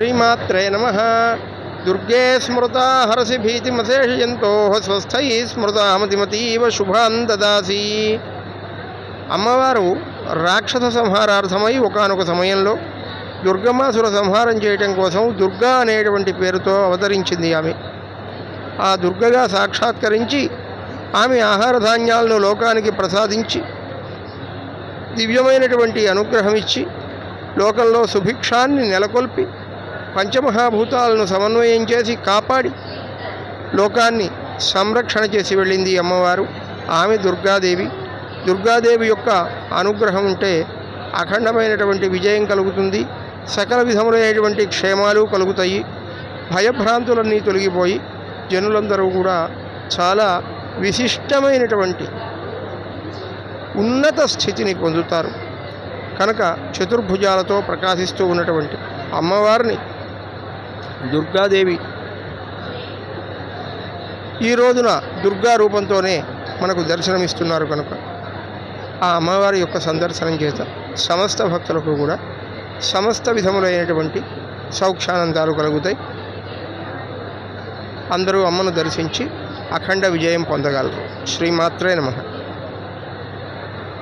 శ్రీమాత్రే నమ. దుర్గే స్మృత హరసి భీతిమశేషయంతో స్వస్థై స్మృత మతిమతీవ శుభాన్ దదాసి. అమ్మవారు రాక్షస సంహారార్థమై ఒకానొక సమయంలో దుర్గమాసుర సంహారం చేయటం కోసం దుర్గా అనేటువంటి పేరుతో అవతరించింది ఆమె. ఆ దుర్గగా సాక్షాత్కరించి ఆమె ఆహార ధాన్యాలను లోకానికి ప్రసాదించి దివ్యమైనటువంటి అనుగ్రహం ఇచ్చి లోకంలో సుభిక్షాన్ని నెలకొల్పి పంచమహాభూతాలను సమన్వయం చేసి కాపాడి లోకాన్ని సంరక్షణ చేసి వెళ్ళింది అమ్మవారు. ఆమె దుర్గాదేవి. దుర్గాదేవి యొక్క అనుగ్రహం ఉంటే అఖండమైనటువంటి విజయం కలుగుతుంది. సకల విధములైనటువంటి క్షేమాలు కలుగుతాయి. భయభ్రాంతులన్నీ తొలగిపోయి జనులందరూ కూడా చాలా విశిష్టమైనటువంటి ఉన్నత స్థితిని పొందుతారు. కనుక చతుర్భుజాలతో ప్రకాశిస్తూ ఉన్నటువంటి అమ్మవారిని దుర్గాదేవి. ఈ రోజున దుర్గా రూపంతోనే మనకు దర్శనమిస్తున్నారు కనుక ఆ అమ్మవారి యొక్క సందర్శనం చేత సమస్త భక్తులకు కూడా సమస్త విధములైనటువంటి సౌక్షానందాలు కలుగుతాయి. అందరూ అమ్మను దర్శించి అఖండ విజయం పొందగలరు. శ్రీమాత్రే నమ.